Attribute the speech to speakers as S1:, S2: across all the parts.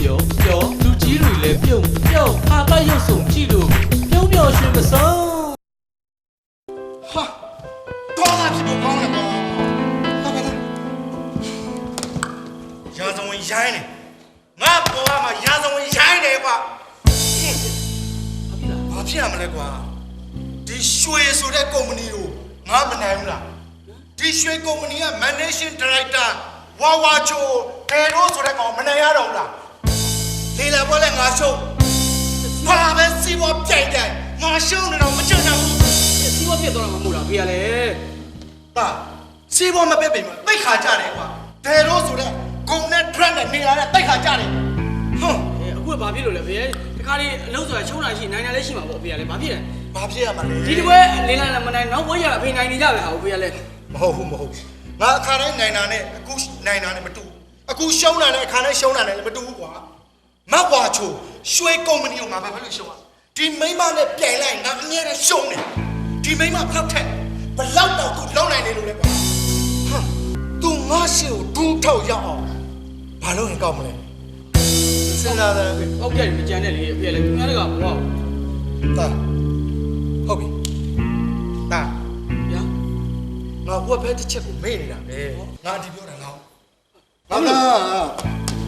S1: ပြုံးပြုံးလူကြီးတွေလည်းပြုံးပြုံးဟာကရုပ်ဆောင်ကြည့်လို့ပြုံးပြောင်းရွှင်မဆုံး
S2: ဟာတော့လာဖြစ်ဖို့ကောင်းတယ်ကွာဟာပါလားရာဇဝင်ရိုင်းတယ်ငါပေါ်ကမှရာဇဝင်ရိုင်းတယ်ကွာဘာဖြစ်ရမလဲကွာဒီရွှေဆိုတဲ့ကုမ္ပဏီကိုငါမနိုင်ဘူးလားဒီရွှေကုမ္ပဏီက managing director ဝါဝါချိုဒေရိုးဆိုတဲ့ကောင်မနိုင်ရတော့ဘူးလား လေလာပွဲလဲငါရှုံးဘာပဲစီးပွားပြိုင်တယ်ငါရှုံးနေတော့မချွတ်နိုင်ဘူး
S3: စီးပွားဖြစ်သွားတာမဟုတ်လားဖေရလေ
S2: တာစီးပွားမပက်ပင်မတိတ်ခါကြတယ်ကွာဒယ်ရိုးဆိုတဲ့ဂုံနဲ့ trend နဲ့နေလာတဲ့တိတ်ခါကြတယ်ဟွန်း
S3: အဲအခုကဘာဖြစ်လို့လဲဖေရဒီခါလေးအလုပ်ဆိုတာချုံတာရှိနိုင်တာလည်းရှိမှာပေါ့ဖေရလေဘာဖြစ်လဲ
S2: ဘာဖြစ်ရမှာလဲ
S3: ဒီတပွဲလင်းလာလည်းမနိုင်နောက်ဘွဲရတာဖေနိုင်နေကြပဲဟာဖေရလေ
S2: မဟုတ်ဘူးမဟုတ်ဘူးငါအခါတိုင်းနိုင်တာနဲ့အခုနိုင်တာနဲ့မတူဘူးအခုရှုံးတာနဲ့အခါတိုင်းရှုံးတာနဲ့လည်းမတူဘူးကွာ မတ်ဝါချိုရွှေကုမ္ပဏီကိုငါဘာဖြစ်လို့ရှုံးอ่ะဒီမိန်းမနဲ့ပြိုင်လိုက်ငါအမြဲတမ်းရှုံးတယ်ဒီမိန်းမဘလောက်ထက်ဘလောက်တော့သူလုံနိုင်နေလို့လဲကွာဟမ် तू ငါရှေ့ကိုဒူးထောက်ရအောင်ဘာလို့ရင်ကောက်မလဲစဉ်းစားတယ်
S3: ဟုတ်ကဲ့မကြမ်းနဲ့လေဖေရလေသူများတွေကမဟုတ်
S2: တာဟုတ်ပြီတာ
S3: ဗျာ
S2: ငါဘွက်ဖဲတစ်ချက်ကိုမေ့နေတာပဲငါအဒီပြောတာငါငါက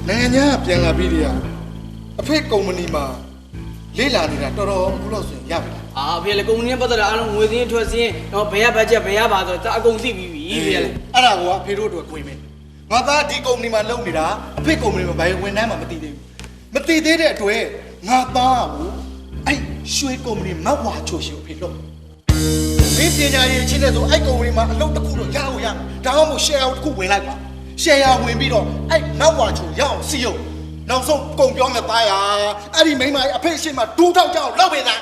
S2: နိုင်ငံခြားပြန်လာပြီးတည်းက အဖေကုမ္ပဏီမှာလေးလာနေတာတော်တော်အခုလောက်ဆိုရင်ရပြီလား
S3: အာဖေရလေကုမ္ပဏီနဲ့ပတ်သက်တာအားလုံးငွေစင်းထွက်စင်းတော့ဘယ်ရဘတ်ဂျက်ဘယ်ရပါဆိုတော့အကုန်သိပြီးပြီဖေရလေ
S2: အဲ့ဒါကအဖေတို့အတွက်ကိုင်မယ်ငါသားဒီကုမ္ပဏီမှာလုပ်နေတာအဖေကုမ္ပဏီမှာဘာဝင်နှမ်းမှမသိသေးဘူးမသိသေးတဲ့အတွက်ငါသားကိုအဲ့ရွှေကုမ္ပဏီမတ်ဝါချိုရှင်ကိုအဖေလုပ်မင်းပညာရေးချင်းတဲ့ဆိုအဲ့ကုမ္ပဏီမှာအလုပ်တစ်ခုတော့ရအောင်ရမယ်ဒါမှမဟုတ် share တစ်ခုဝင်လိုက်ပါ share ဝင်ပြီးတော့အဲ့နောက်ဝါချိုရအောင်စီးရုံ နောက်ဆုံးကုန်ပြောမယ်သားရအဲ့ဒီမိန်းမရဲ့အဖေရှိမှဒူးထောက်ကြအောင်လောက်ပေးသား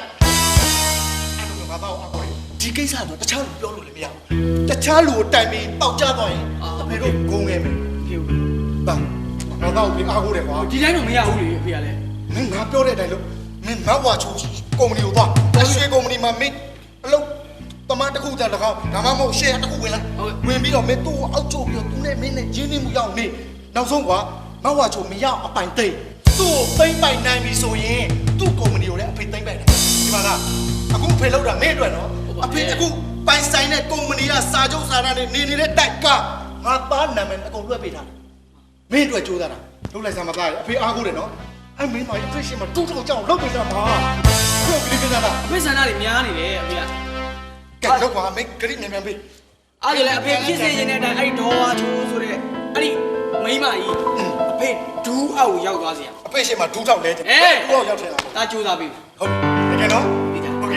S2: အဲ့လိုငါတော့အကောဒီကိစ္စတော့တခြားလူပြောလို့လည်းမရဘူးတခြားလူကိုတိုင်ပြီးတောက်ကြသွားရင်အဖေတို့ဂုံငယ်မယ်
S3: ဖေ
S2: ပါငါတော့ဒီအားကိုးတယ်ကွာ
S3: ဒီတိုင်းတော့မရဘူးလေဖေရလေ
S2: မင်းငါပြောတဲ့အတိုင်းလို့မင်းမတ်ဝါချိုကုမ္ပဏီကိုသွားအရွှေကုမ္ပဏီမှာမင်းအလုပ်တမန်တစ်ခုတည်းတကောင်းဒါမှမဟုတ် share တစ်ခုဝင်လိုက်ဝင်ပြီးတော့မင်းသူ့ကိုအောက်ချုပ်ပြီးတော့သူနဲ့မင်းနဲ့ရင်းနှီးမှုရအောင်နေနောက်ဆုံးကွာ မတ်ဝါချိုမရအောင်အပိုင်သိမ့်သူ့ကိုသိမ့်ပိုင်နိုင်ပြီဆိုရင်သူ့ကုမ္ပဏီကိုလည်းအဖေသိမ့်ပိုင်တယ်ဒီမှာလားအခုဖေလောက်တာမင်းအတွက်နော်အဖေအခုပိုင်ဆိုင်တဲ့ကုမ္ပဏီကစာချုပ်စာတမ်းနဲ့နေနေတဲ့တိုက်ကငါသားနာမည်အကုန်လွှဲပေးထားတယ်မင်းအတွက်ကြိုးစားတာလုပ်လိုက်စမ်းမသားရအဖေအားကိုးတယ်နော်အဲ့မင်းမအဖေရှင်မတူတူကြောင်လုပ်ပေးစမ်းပါပြောပြီးပြနေတာ
S3: အဖေဆန္ဒတွေများနေတယ်အဖေက
S2: ကဲလောက်ပါမင်းဂရိမြန်မြန်ပေး
S3: အားရလေအဖေဖြစ်စေရင်တဲ့အတိုင်းအဲ့ဒေါ်ဝါချိုးဆိုတဲ့အဲ့ဒီမိန်းမကြီးအ ဖေဒူးအောက်ကိုရောက်သွားစီရ
S2: အဖေရှင်မဒူးထောက်လဲတယ်
S3: အေး
S2: တော့ရောက်ထင်လား
S3: ဒါကြိုးစားပြီ
S2: ဟုတ်တကယ်နော်
S3: ဒီကြ
S2: โอเค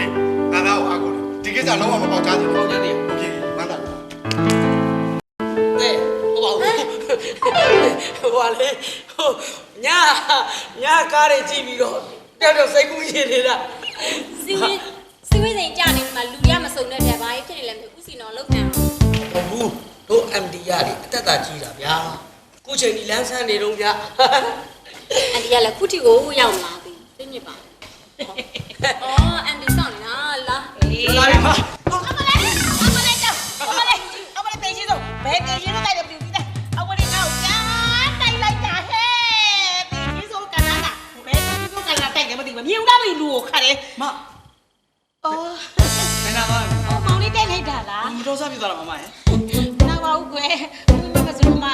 S2: ငါတော့အားကိုးတယ်ဒီကိစ္စလုံးဝမပေါက်ကြဘူး
S3: ပေါက်ကြတယ်
S2: โอเคမန္တာ
S3: တဲ့ဟိုပါဘူးဟိုပါလေဟိုညာညာကားတွေကြည့်ပြီးတော့တယောက်တယောက်စိတ်ကူးရင်နေတာ
S4: စီဝေးစီဝေးစိန်ကြနေမှာလူရမစုံတဲ့တဲ့ဘာကြီးဖြစ်နေလဲမသိဘူးဥစီနော်လောက်ခံအောင်
S3: ဟုတ်ဘူးတို့ MD ရလေအသက်သာကြီးတာဗျာ ခုချိန်ဒီလမ်းဆန်းနေတော့ဗျာ
S4: အန်ဒီကလည်းခုထိကိုရောက်မလာသေးဘူးသိညစ်ပါအော်အန်ဒီဆောင်နေလားလာ
S3: လာပြီပါ
S5: အမလေးအမလေးတော့အမလေးအမလေးတေးရှိတော့ဘယ်တေးရှိတော့တိုက်တယ်ပြူပြီးတဲ့အမလေးတော့ကြာတိုက်လိုက်တာဟဲ့တေးရှိဆိုကနာနာဘယ်တေးရှိဆိုကနာတိုက်တယ်မသိဘူးမြင်တော့ပြီလူကိုခါတယ်
S3: မ
S5: အော်
S3: နေနာပါ
S5: အော်မောင်လေးတိုက်လိုက်တာလား
S3: မတော်စားပြသွားတာမမရဲ့
S5: နာပါဦးကွယ်မမစလုံးမ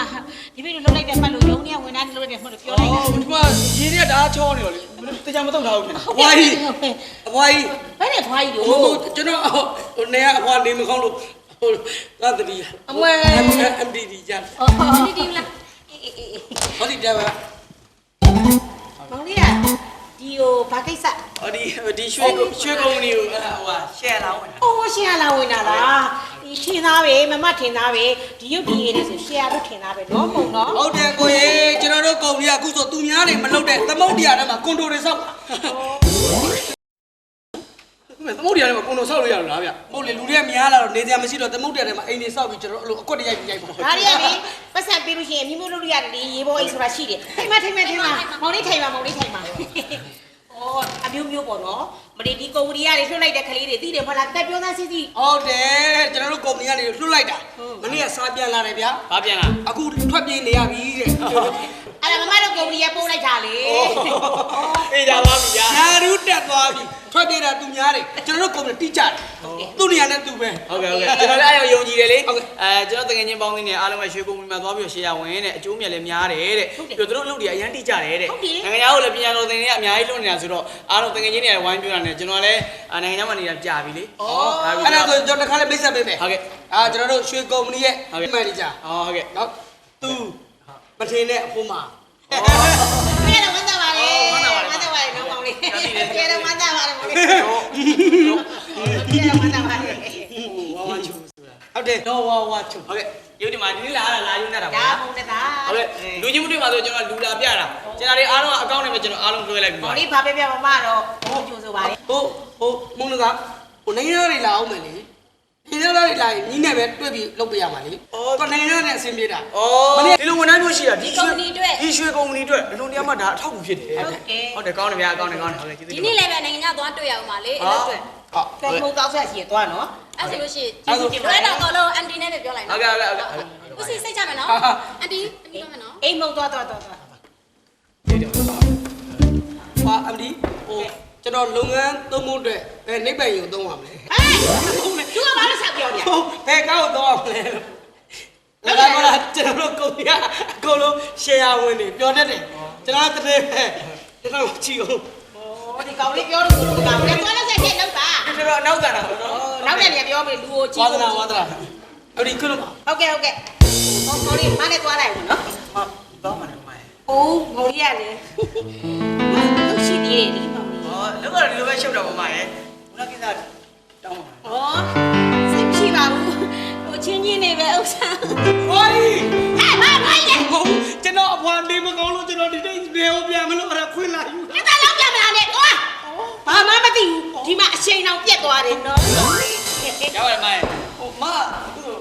S5: ဒီလိုလှုပ်လိုက်တဲ့ပတ်လို့ရုံးနေဝင်နေလို့တဲ့မှလို့ပြောလိုက်တာ
S3: အော်ဒီမှာရေတွေကဒါချောနေတော့လေတကြမတော့ထားဘူးအဘွားကြီးအဘွားကြီး
S5: ဘယ်နဲ့ထွားကြီး
S3: ဟို
S5: တို့
S3: ကျွန်တော်ဟိုနေကအဘွားနေမကောင်းလို့ဟိုသာတတိ
S5: အမွေ
S3: MDD ကြတယ်
S5: အော်အော်
S4: ဒီဒီလား
S3: ဟောဒီတက်ပါ
S5: မောင်လေးကဒီဟိုဘာကိစ္စ
S3: ဟောဒီဒီရွှေရွှေကုမ္ပဏီကိုဟိုဟာရှယ်လာဝင်တာ။
S5: အိုးရှယ်လာဝင်တာလား။ဒီ ထင်သားပဲမမထင်သားပဲဒီရုပ်ဒီရည်နဲ့ဆိုရှယ်လို့ထင်သားပဲနော်မုံနော်
S3: ဟုတ်တယ်ကိုရေကျွန်တော်တို့ကုမ္ပဏီကအခုဆိုသူများနေမလုပ်တဲ့သမုတ်တရားထဲမှာကွန်ဒိုတွေဆောက်သမုတ်တရားထဲမှာကွန်ဒိုဆောက်လို့ရလားဗျဟုတ်လေလူတွေကများလာတော့နေစရာမရှိတော့သမုတ်တရားထဲမှာအိမ်တွေဆောက်ပြီးကျွန်တော်တို့အကွက်တရိုက်ပြီးရိုက်ပါ။
S5: ဒါရီရပြီပတ်စံပေးလို့ရှိရင်မိမို့လုပ်လို့ရတယ်လေရေပေါ်အိတ်ဆိုတာရှိတယ်။ထိုင်မထိုင်မထိုင်မမောင်လေးထိုင်ပါမောင်လေးထိုင်ပါ။ အော်အမျိုးမျိုးပေါ့နော်။မဒီဒီကုမ္ပဏီကတွေထွတ်လိုက်တဲ့ကလေးတွေသိတယ်မဟုတ်လားတက်ပြောသားစီစီ
S3: ဟုတ်တယ်ကျွန်တော်တို့ကုမ္ပဏီကနေလွှတ်လိုက်တာမနေ့ကစားပြန်လာတယ်ဗျာဘာပြန်လာအခုထွက်ပြေးနေရပြီတဲ့
S5: အဲ့ဒါမမတို့ ကုမ္ပဏီကပို့လိုက်တာလေ
S3: အေးကြပါပြီညာ
S6: ဓာရူတက်သွားပြီထွက်ပြေးတာသူများတယ်ကျွန်တော်တို့ကုမ္ပဏီတိကျတယ်သူ့နေရာနဲ့သူပဲ
S3: ဟုတ်ကဲ့ဟုတ်ကဲ့ကျွန်တော်လည်းအဲ့ယုံကြည်တယ်လေ
S6: ဟုတ်ကဲ့
S3: အဲကျွန်တော်တကယ်ချင်းပေါင်းသိနေအားလုံးပဲရွှေကုမ္ပဏီမှာသွားပြီးတော့ရှေ့ရဝင်တဲ့အကျိုးမြတ်လည်းများတယ်တဲ့ပြီးတော့သူတို့အလုပ်တွေအရန်တိကျတယ်တဲ့နိုင်ငံခြားကိုလည်းပညာတော်သင်တွေကအများကြီးလွတ်နေတာဆိုတော့အားလုံးတကယ်ချင်းတွေဝိုင်းပြတာနဲ့ကျွန်တော်လည်းနိုင်ငံခြားမှာနေတာကြာပြီလေဩ
S6: အဲ့ဒါဆိုကျွန်တော်တစ်ခါလေးမိတ်ဆက်ပေးမယ်
S3: ဟုတ်ကဲ့
S6: အာကျွန်တော်တို့ရွှေကုမ္ပဏီရဲ့
S3: ဟုတ်ကဲ့
S6: မန်နေဂျာ
S3: ဩဟုတ်ကဲ့
S6: နော်သူမထင်တဲ့အဖိုးမ
S5: ပြည့်တော့မသားပါလေမသားပါလေနော်ကောင်းလေးပြည့်တော့မသားပါလေမောင်လေးပြည့်တော့မသားပါလေ
S3: ဝါဝါချူဆိုတာ
S6: ဟုတ်တယ်တော့ဝါဝါချုံ
S3: ဟုတ်ကဲ့ရုပ်ဒီမှာဒီနေ့လာတာလာယူနေတာပါ
S5: ဒါ
S3: ဗျာ
S5: ပုံတတာ
S3: ဟုတ်ကဲ့လူချင်းမတွေ့ပါဆိုကျွန်တော်လူလာပြတာကျွန်တော်တွေအားလုံးကအကောင့်နဲ့ပဲကျွန်တော်အားလုံးလွှဲလိုက်ပြီ
S5: မော
S3: ပါ
S5: င်လေးဘာပဲပြမမတော့ဘုံကျိုးဆိုပါလေ
S6: ဟိုဟိုမုံလကဟိုနိုင်ငံသားတွေလာအောင်မယ်လေ နိုင်ငံသားတွေလာရင်ညီနဲ့ပဲတွေ့ပြီးလုပ်ပေးရမှာလေတော့နိုင်ငံသားနဲ့အဆင်ပြေတာ
S3: ဩဒီလိုဝန်ထမ်းမျိုးရှိတာဒီ
S4: ကုမ္ပဏီအတွက်
S3: ဒီရွှေကုမ္ပဏီအတွက်ဒီလိုနေရာမှာဒါအထောက်အကူဖြစ်တယ်ဟုတ်တယ်ကောင်းတယ်ဗျာကောင်းတယ်ကောင်းတယ်ဟုတ်ကဲ့ကျေးဇူး
S4: ဒီ
S3: တင်ပါ
S4: နေ့လည်းပဲနိုင်ငံခြားသွားတွေ့ရအောင်ပါလေအဲ့လိုအတွက်
S6: ဟုတ်
S5: ကဲပုံတောက်ဆက်စီသွားနော်
S4: အဲ့ဆိုလို့ရှိရင်ကျေးဇူးတင်ပါတယ်အဲ့တော့အကုန်လုံး MD နဲ့ပဲပြောလိုက်
S3: ဟုတ်ကဲ့ဟုတ်ကဲ့ဟုတ်ကဲ့
S4: ဦးစီစိတ်ချမယ်နော်အန်တီအန်တီပြောမယ်နော်
S5: အိမ်မုံသွားသွားသွားသွား
S6: ဟာအမဒီဟို ကျွန်တော်လုပ်ငန်းသုံးဖို့အတွက်ဘယ်နိဗ္ဗာန်ကိုသုံးရမလဲ
S5: ဟဲ့သူကဘာလို့ဆက်ပြောနေ
S6: ဟိုဘယ်ကောက်သုံးရမလဲအဲ့ဒါကလည်းကျွန်တော်တို့ကုမ္ပဏီကအကုန်လုံး share ဝင်နေပြောတတ်တယ်ကျွန်တော်တည်းပဲကျွန်တော်ကြည့်အောင်
S5: ဩဒီကောင်လေးပြောလို့ဆိုလို့ကောင်လေးသွားလို့ဆက်ချက်လောက်ပါ
S3: ကျွန်တော်နောက်တာတော့
S5: နောက်တဲ့နေပြောမယ်လူကိုကြည့်
S6: ဝါသနာဝါသနာအဲ့ဒီခုလုံးပါ
S5: ဟုတ်ကဲ့ဟုတ်ကဲ့ဟောမောင်လေးမနဲ့သွားလိုက်ဘူးနော်
S3: တော့မှလည်းမိုင်း
S5: အိုးမောင်လေးရလေသူရှိသေးတယ်ဒီမောင် လေး
S3: ဟောလောက်ကဒီလိုပဲရှုပ်တာပါမရဲ့ဘုရားကိစ္စတောင်းပါ
S5: ဩစိတ်ရှိပါဘူးဟိုချင်းချင်းနေပဲဥစ္စာ
S6: ဟိုကြီး
S5: ဟဲ့ဘာဘာလဲ
S6: ဟိုကျွန်တော်အဖွာနေမကောင်းလို့ကျွန်တော်ဒီနေ့နေအောင်ပြန်မလို့အဲ့ဒါခွင့်လာယူ
S5: ဒီသားလောက်ပြမလားနဲ့သွားဘာမှမသိဘူးဒီမှာအချိန်အောင်ပြက်သွားတယ်နော်
S3: ရပါတယ်မိုင်း
S6: ဟိုမသူ့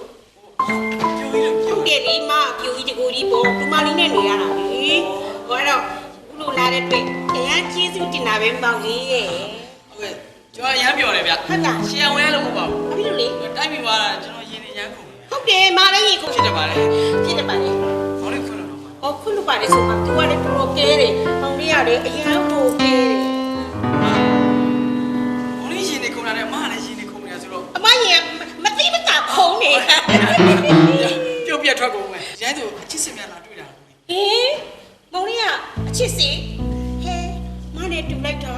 S5: ဟုတ်တယ်လေမပြူကြီးတကူကြီးပေါ့ဒီမလေးနဲ့နေရတာလေဟောတော့ဘလို့လာတဲ့တွေ့အရ န်ကျေးဇူးတင်တာပဲမောင်လေးရဲ့
S3: ဟုတ်ကဲ့ကျွန်တော်ရမ်းပြောတယ်ဗျ
S5: ဟုတ်လား
S3: ရှယ်ဝဲလို့မဟုတ်ပါဘူး
S5: ဘာဖြစ်လို့လဲ
S3: တိုက်ပြီးသွားတာကျွန်တော်ရင်းနေရမ်းကုန်တယ်
S5: ဟုတ်တယ်မလည်းရေခု
S3: ဖြစ်တယ်ပါလေ
S5: ဖြစ်တယ်ပါလေ
S3: ခေါင်းလေးခွန်းလို့တော့
S5: ဟောခုလိုပါလေဆိုမှ तू ကလည်းတော်တော်ကဲတယ်မောင်လေးကလည်းအရန်တော်ကဲတယ်
S3: ခေါင်းလေးရှင်နေခုံတာနဲ့အမလည်းရှင်နေခုံနေတာဆိုတော့
S5: အမကြီးကမသိမသာခုံးနေ
S3: ပြုတ်ပြတ်ထွက်ကုန်မယ်ရမ်းသူအချစ်စင်များလာတွေ့တာ
S5: ဟင်မောင်လေးကအချစ်စီဟဲ ငါနဲ့တူလိုက်တာ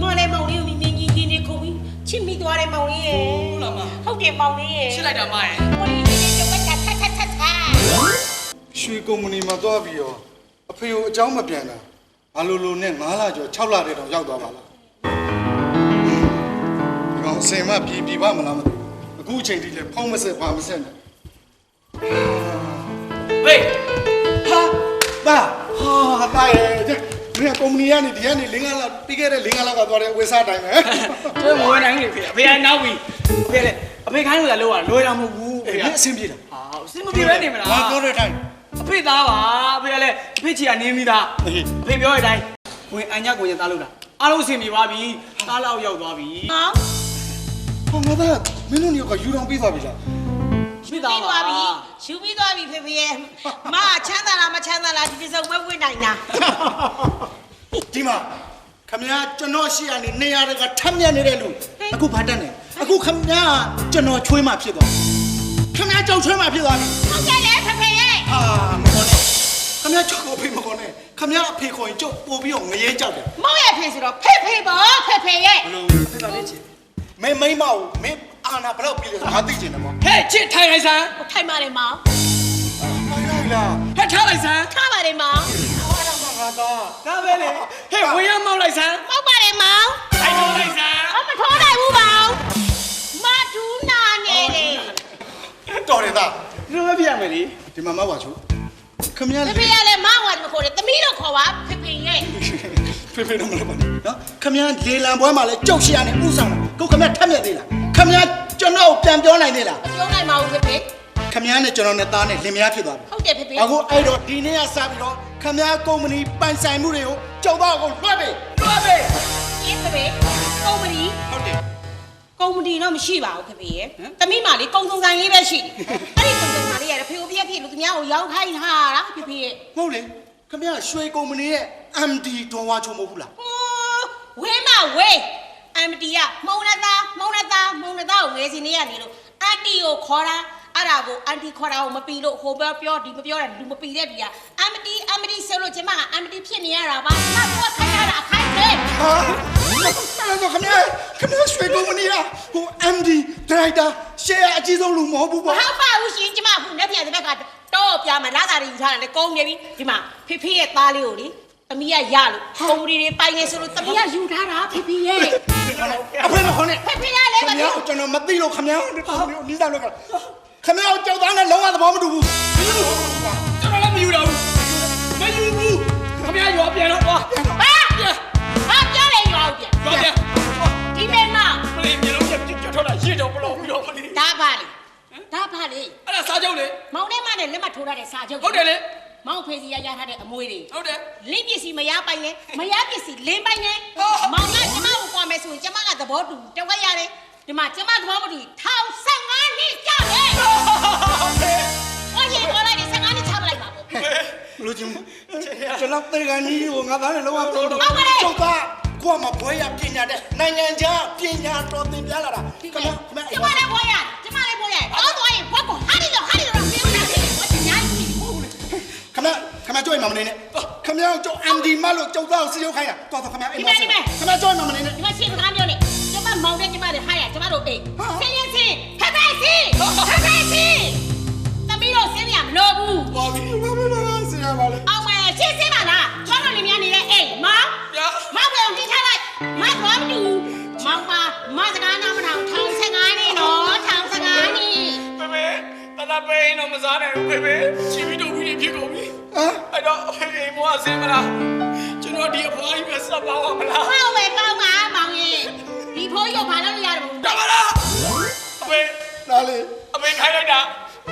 S5: ငါလည်းမောင်လေးကိုမင်းကြီးကြီးနေခုံပြီးချစ်မိသွားတယ်မောင်လေးရဲ့
S3: ဟုတ်လားမ
S5: ဟုတ်တယ်မောင်လေးရဲ့
S3: ချစ်လိုက်တာမရဲ့
S5: မောင်လေးကြီးကတက်တက်တက်တက်
S2: ရွှေကုမ္ပဏီမှာသွားပြီးရောအဖေကိုအကြောင်းမပြန်တာဘာလို့လို့နဲ့9လကျော်6လတည်းတော့ရောက်သွားပါလားဒီကောင်စင်မပြီပြီပါမလားမသိအခုအချိန်ထိလည်းဖုံးမဆက်ပါမဆက်နဲ့
S3: ဘေး
S2: ဟာဘာဟာတာရဲ့ ဒီကကုမ္ပဏီကနေဒီကနေလင်းကားလာပြီးခဲ့တဲ့လင်းကားလာကသွားတဲ့ဝယ်စားတိုင်းပဲ
S3: ကျွေးမဝင်နိုင်ဘူးဖေအဖေကနောက်ပြီအဖေလည်းအဖေခိုင်းလို့လာလို့ကလွယ်တာမဟုတ်ဘူး
S2: အေး
S3: ဖေ
S2: မင်းအဆင်ပြေလား
S3: ဟာအစင်မပြေပဲနေမလား
S2: ငါပြောတဲ့အတိုင်း
S3: အဖေသားပါအဖေကလည်းအဖေချီကနေမိသား
S2: အေး
S3: အဖေပြောတဲ့အတိုင်းဝင်အညာကိုရင်သားလို့လားအားလုံးအဆင်ပြေပါပြီသားလောက်ရောက်သွားပြီ
S5: ဟော
S2: ဟောငါသားမင်းတို့ညကယူတော်ပြီးသွားပြီလား
S3: ဖြစ်
S5: ပြီး
S3: သားပါ
S5: သွားပြီယူပြီးသွားပြီဖေဖေရဲ့မချမ်းသာလားမချမ်းသာလားဒီပစုံပဲဝင်နိုင်တာ
S2: ဒီ မှာခမည်းကျွန်တော်ရှိရနေနေရာကထမ်းမြက်နေတဲ့လူအခုဘာတက်နေအခုခမည်းကျွန်တော်ချွေးမှဖြစ်သွားခမည်းကြောက်ချွေးမှဖြစ်သွားပြီ
S5: ဟုတ်ကဲ့လေဖေဖေရဲ့
S2: ဟာမကောနဲ့ခမည်းကြောက်ကိုဖေးမကောနဲ့ခမည်းအဖေခေါ်ရင်ကြောက်ပို့ပြီးတော့ငရဲကြောက်တယ်
S5: မောင်ရဲ့ဖေဆိုတော့ဖေဖေပေါ့ဖေဖေရဲ့
S2: ဘလို့ဖြစ်တာလေချင်မင်းမိမ့်မကိုမင်းအာနာဘလောက်ပြီးလဲဆိုငါသိချင်တယ်ပေါ့
S3: ဟဲ့ချစ်ထိုင်လိုက်စမ်း
S5: ဟိုထိုင်ပါတယ်မောင်
S2: မိုင်းလိုက်လား
S3: ဟဲ့ထားလိုက်စမ်း
S5: ထားပါတယ်မောင်
S2: ဟာတော့ငါတော့
S3: ဒါပဲလေဟဲ့ဝင်ရမောက်လိုက်စမ်း
S5: မောက်ပါတယ်မောင်
S3: ထိုင်တော့လိုက်စမ်း
S5: အမထိုးနိုင်ဘူးမောင်မဒူးနာနေလေ
S2: တော်တယ်သား
S3: ဒီလိုပဲပြရမယ်လေ
S2: ဒီမှာမဝါချိုခမည်း
S5: ဖေဖေကလည်းမောင်ဝါမခေါ်တယ်သမီးတော့ခေါ်ပါဖေဖေရဲ့
S2: ဖေဖေတော့မလုပ်ပါနဲ့နော်ခမည်းလေလံပွဲမှာလဲကြောက်ရှိရနေဥဆောင်တာကိုခမည်းထက်မြက်သေးလားခမည်းကျွန်တော်ပြန်ပြောနိုင်သေးလား
S5: မပြောနိုင်ပါဘူးဖေဖေ
S2: ခမည်းနဲ့ကျွန်တော်နဲ့သားနဲ့လင်မယားဖြစ်သွားပြီ
S5: ဟုတ်တယ်ဖေဖေ
S2: အခုအဲ့တော့ဒီနေ့ကစပြီးတော့ ခမည်းကုမ္ပဏီပိုင်ဆိုင်မှုတွေကိုကြောက်တော့အကုန်လွှတ်ပြီလွှတ်ပြီ
S5: အေးဖေဖေကုမ္ပဏီ
S2: ဟုတ်တယ်
S5: ကုမ္ပဏီတော့မရှိပါဘူးဖေဖေရဲ့သမီးမလေးကုံစုံဆိုင်လေးပဲရှိတယ်အဲ့ဒီကုံစုံဆိုင်လေးရတယ်ဖေဖေဖေဖေလို့သူများကိုရောင်းခိုင်းထားတာဖေဖေရဲ့
S2: ဟုတ်လေခခင်ဗျာရွှေကုမ္ပဏီရဲ့ MD ဒေါ်ဝါချုံမဟုတ်ဘူးလား
S5: ဟိုးဝေးမဝေးအမ်တီကမုံနသားမုံနသားမုံနသားကိုငယ်စီနေရနေလို့အန်တီကိုခေါ်တာ အဲ့ဒါကိုအန်တီခေါ်တာကိုမပီလို့ဟိုဘက်ပြောဒီမပြောတာလူမပီတဲ့ဒီကအမ်တီအမ်တီဆိုလို့ကျမကအမ်တီဖြစ်နေရတာပါကျမကခိုင်းရတာအခိုင်းတယ်
S2: ဟာအဲ့တော့ခင်ဗျာခင်ဗျာရွှေကုမ္ပဏီကဟို MD ဒရိုက်တာ share အကြီးဆုံးလူမဟုတ်ဘူး
S5: မ
S2: ပေါ့
S5: ဟုတ်ပါဘူးရှင်ကျမအခုလက်ပြတဲ့ဘက်ကတော့ပြမယ်လာတာတွေယူထားတယ်လေကုန်းနေပြီဒီမှာဖေဖေရဲ့သားလေးကိုလေသမီးကရလို့ကုမ္ပဏီတွေပိုင်နေဆိုလို့သမီးကယူထားတာဖေဖေရဲ့
S2: အဖေမခေါ်နဲ့
S5: ဖေဖေကလည်းမ
S2: ခင်
S5: သိ
S2: ဗျာကျွန်တော်မသိလို့ခင်ဗျာနီးစားလို့ ခင်ဗျာကြောက်သားနဲ့လုံးဝသဘောမတူဘူး
S6: ကျွန်တော်လည်းမယူတော့ဘူးမယူဘူးခမရရွာပြန်တော့ကွာ
S5: ဘာဘာပြောလေရောပြန်
S6: ရွာပြန်
S5: ဒီမေမ
S6: မလေးမျိုးလုံးချက်ကျွတ်ထွက်လာရစ်တော့ဘလို့ပြီးတော့မလေး
S5: ဒါပါလေဒါပါလေ
S6: အဲ့ဒါစားကြုံလေ
S5: မောင်နဲ့မနဲ့လက်မထိုးထားတဲ့စာချုပ်
S6: ဟုတ်တယ်လေ
S5: မောင်ဖေစီရရထားတဲ့အမွေတွေ
S6: ဟုတ်တယ်
S5: လင်းပစ္စည်းမရပိုင်နဲ့မရပစ္စည်းလင်းပိုင်နဲ့
S6: ဟော
S5: မောင်ကကျမကိုကွာမယ်ဆိုရင်ကျမကသဘောတူတဝက်ရတယ် ဒီမှာကျမသဘောမတူထောင်15နှစ်ကြာတယ်ဟောရင်ပေါ်လိုက်တယ်15နှစ်ချပလိုက်ပါဘူး
S2: မလို့ချင်းကျွန်တော်တေကန်ကြီးကိုငါသားနဲ့လုံးဝပြောတော့
S5: ဟုတ်ပါလေ
S2: ကြောက်သားကိုကမဘွဲရပညာတဲ့နိုင်ငံခြားပညာတော်သင်ပြလာတာခင်ဗျာခင်ဗျာ
S5: ကျမလည်းပေါ်ရကျမလည်းပေါ်ရတော့တော့ရင်ဘွက်ကိုဟာဒီလိုဟာဒီလိုပြောနေတာလေဘွက်ညာကြီး
S2: ခမခမကြွိုင်မမနေနဲ့ခမကြောက်အန်ဒီမလို့ကြောက်သားကိုစီရုပ်ခိုင်းတာတော်တော်ခမအိမ်မခမကြွိုင်မမနေနဲ့
S5: ဒီမှာရှင်းစကားပြောနေကျမမောင်တဲ့ကျ မတွေဟာရကျမတို့အိမ်ဆင်းရင်ဆင်းဖက်ဖက်စီဖက်ဖက်စီသမီးတို့ဆင်းရမလို့ဘူး
S6: ပါပြီ
S2: ဘာမလို့ဆရာပါလဲ
S5: အောင်မယ်ရှင်းစင်းပါလားချောင်းတို့လင်မြန်းနေတဲ့အိမ်မောင်
S6: ညာ
S5: မောင်ပြောင်းထိထားလိုက်မသွားမတူမောင်ပါမစကားနာမထောင်ထောင်15နေနော်ထောင်15နေ
S6: ဖေဖေတနာပိန်တော့မစားနိုင်ဘူးဖေဖေချီပြီးတော့ပြီးဖြစ်ကုန်ပြီ
S2: ဟမ်
S6: အဲ့တော့ဖေဖေမောအစင်းမလားကျွန်တော်ဒီအဖွားကြီးပဲဆက်ပါအောင်မလား
S5: ဟောဝဲကောင်းပါမောင်ရဲ့ ဒီဖိုးရုပ်ဘာလို့ရရဘူး
S6: တမလားအဖေ
S2: ဒါလေ
S6: အဖေခိုင်းလိုက်တာ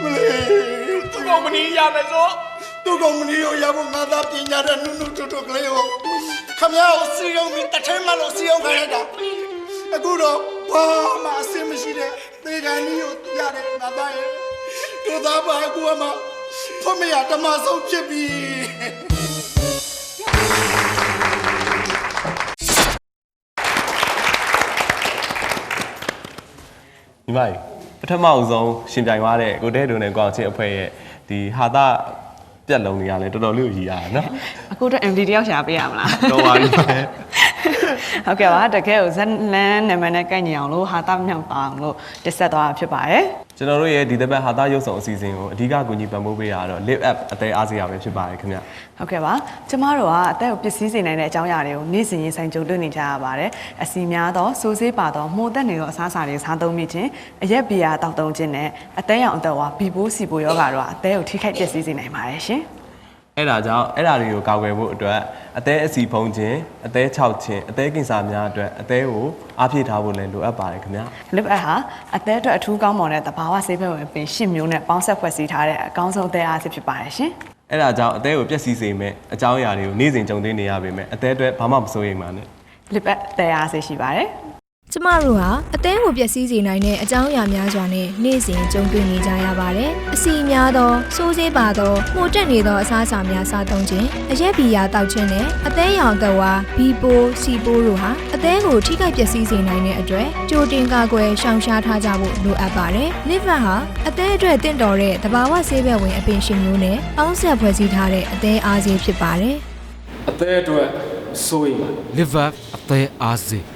S2: မလေး
S6: သူ့ကောင်မနီးရမယ်ဆို
S2: သူ့ကောင်မနီကိုရဖို့ငါသားပညာတဲ့နုနုထွတ်ထွတ်ကလေးကိုခမကိုစီရုံပြီးတစ်ထဲမှလို့စီရုံခိုင်းလိုက်တာအခုတော့ဘာမှအဆင်မရှိတဲ့သေကန်ကြီးကိုရတဲ့ငါသားရဲ့တို့သားပါကူအမဖမရဓမ္မဆုံးဖြစ်ပြီ
S7: မကြီးပထမအဆုံးရှင်ပြိုင်သွားတဲ့ကိုတဲတုံနဲ့ကိုအောင်ချင်းအဖွဲ့ရဲ့ဒီဟာတာပြက်လုံးတွေကလည်းတော်တော်လေးကိုရည်ရတယ်နော်
S8: အခုတော့ MD တယောက်ရှာပေးရမလား
S7: တော်ပါပြီပဲ
S8: ဟုတ်ကဲ့ပါတကယ်ကိုဇက်လန်နာမည်နဲ့ကိုက်ညီအောင်လို့ဟာတာမြောက်ပါအောင်လို့တက်ဆက်သွားတာဖြစ်ပါတယ်
S7: ကျွန်တော်တို့ရဲ့ဒီတစ်ပတ်ဟာတာရုပ်ဆောင်အစီအစဉ်ကိုအဓိကကူညီပံ့ပိုးပေးတာကတော့ live app အသေးအားစေရပဲဖြစ်ပါတယ်ခင်ဗျ
S8: ဟုတ်ကဲ့ပါကျမတို့ကအသက်ကိုပစ္စည်းစေနိုင်တဲ့အကြောင်းအရာတွေကိုနေ့စဉ်ရင်ဆိုင်ကြုံတွေ့နေကြရပါတယ်အစီများသောစိုးစေးပါသောမှုသက်နေသောအစားအစာတွေစားသုံးမိခြင်းအရက်ဘီယာတောက်သုံးခြင်းနဲ့အသက်ရောင်အသက်ဝါဘီပိုးစီပိုးယောဂါတို့ကအသက်ကိုထိခိုက်ပျက်စီးစေနိုင်ပါတယ်ရှင်
S7: အဲ့ဒါကြောင့်အဲ့ဒါတွေကိုကာကွယ်ဖို့အတွက်အသေးအစီဖုံးခြင်းအသေးခြောက်ခြင်းအသေးကင်ဆာများအတွက်အသေးကိုအားဖြည့်ထားဖို့လည်းလိုအပ်ပါတယ်ခင်ဗျ
S8: လစ်အပ်ဟာအသက်အတွက်အထူးကောင်းမွန်တဲ့သဘာဝဆေးဘက်ဝင်ပင်၈မျိုးနဲ့ပေါင်းဆက်ဖွဲ့စည်းထားတဲ့အကောင်းဆုံးအသက်အားစစ်ဖြစ်ပါတယ်ရှင်
S7: အဲ့ဒါကြောင့်အသေးကိုပျက်စီးစေမဲ့အကြောင်းအရာတွေကိုနေ့စဉ်ကြုံတွေ့နေရပေမဲ့အသေးအတွက်ဘာမှမစိုးရိမ်ပါနဲ့
S8: လစ်အပ်အသက်အားစစ်ရှိပါတယ်
S9: ကျမတို့ဟာအသင်းကိုပျက်စီးစေနိုင်တဲ့အကြောင်းအရာများစွာနဲ့နေ့စဉ်ကြုံတွေ့နေကြရပါတယ်။အစီများသောစိုးစေးပါသောမှုတက်နေသောအစားအစာများစားသုံးခြင်းအရက်ဘီယာတောက်ခြင်းနဲ့အသင်းရောင်သက်ဝါဘီပိုးစီပိုးတို့ဟာအသင်းကိုထိခိုက်ပျက်စီးစေနိုင်တဲ့အတွက်ကြိုတင်ကာကွယ်ရှောင်ရှားထားကြဖို့လိုအပ်ပါတယ်။ liver ဟာအသင်းအတွက်တင့်တော်တဲ့သဘာဝဆေးဘက်ဝင်အပင်ရှင်မျိုးနဲ့ပေါင်းဆက်ဖွဲ့စည်းထားတဲ့အသင်းအားစေးဖြစ်ပါတယ်။
S10: အသေးအတွက်စိုးရိမ်ပါ
S1: liver အသေးအားစေး